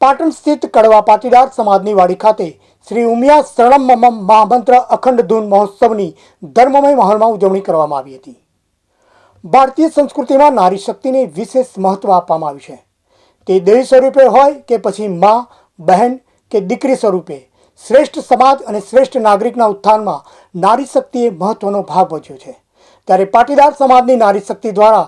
પાટણ સ્થિત કડવા પાટીદાર સમાજની વાડી ખાતે શ્રી ઉમિયા શરણમ મમ મહામંત્ર અખંડ ધૂન મહોત્સવની ધર્મમય માહોલમાં ઉજવણી કરવામાં આવી હતી. ભારતીય સંસ્કૃતિમાં નારી શક્તિને વિશેષ મહત્વ આપવામાં આવ્યું છે. તે દેવી સ્વરૂપે હોય કે પછી મા, બહેન કે દીકરી સ્વરૂપે, શ્રેષ્ઠ સમાજ અને શ્રેષ્ઠ નાગરિકના ઉત્થાનમાં નારી શક્તિએ મહત્વનો ભાગ ભજવ્યો છે. ત્યારે પાટીદાર સમાજની નારી શક્તિ દ્વારા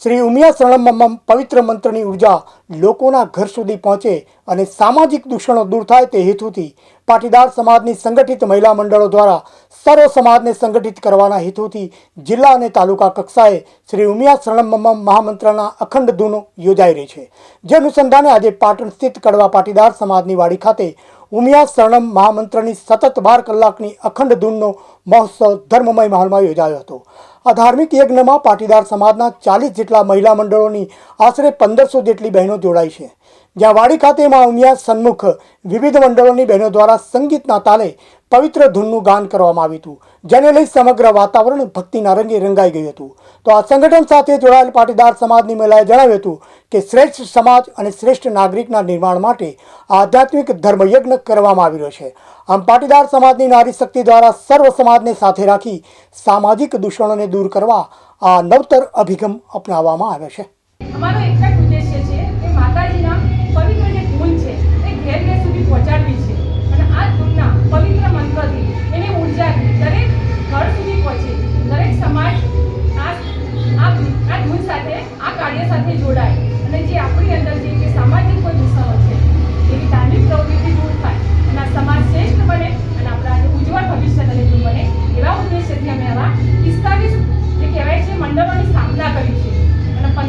શ્રી ઉમિયા શરણમ પવિત્ર મંત્રની ઊર્જા લોકોના ઘર સુધી પહોંચે અને સામાજિક દૂષણો દૂર થાય તે હેતુથી પાટીદાર સમાજની સંગઠિત મહિલા મંડળો દ્વારા સર્વ સમાજને સંગઠિત કરવાના હેતુથી જિલ્લા અને તાલુકા કક્ષાએ શ્રી ઉમિયા શરણમ મહામંત્રના અખંડ ધૂનો યોજાઈ રહી છે. જે અનુસંધાને આજે પાટણ સ્થિત કડવા પાટીદાર સમાજની વાડી ખાતે ઉમિયા શરણમ મહામંત્રની સતત બાર કલાકની અખંડ ધૂનનો મહોત્સવ ધર્મમય માહોલમાં યોજાયો હતો. આ ધાર્મિક યજ્ઞમાં પાટીદાર સમાજના ચાલીસ જેટલા મહિલા મંડળોની આશરે પંદરસો જેટલી બહેનો જોડાઈ છે. જ્યાં વાડી ખાતે માં ઉમિયા સન્મુખ વિવિધ મંડળોની બહેનો દ્વારા સંગીતના તાલે પવિત્ર ધૂનનું ગાન કરવામાં આવ્યું હતું, જેને લઈ સમગ્ર વાતાવરણ ભક્તિના રંગે રંગાઈ ગયું હતું. તો આ સંગઠન સાથે જોડાયેલ પાટીદાર સમાજની મહિલાએ જણાવ્યું હતું કે શ્રેષ્ઠ સમાજ અને શ્રેષ્ઠ નાગરિકના નિર્માણ માટે આધ્યાત્મિક ધર્મયજ્ઞ કરવામાં આવી રહ્યો છે. આમ પાટીદાર સમાજની નારી શક્તિ દ્વારા સર્વ સમાજને સાથે રાખી સામાજિક દૂષણોને દૂર કરવા આ નવતર અભિગમ અપનાવવામાં આવ્યો છે.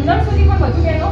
અંદર સુધી પણ બધું કહેતો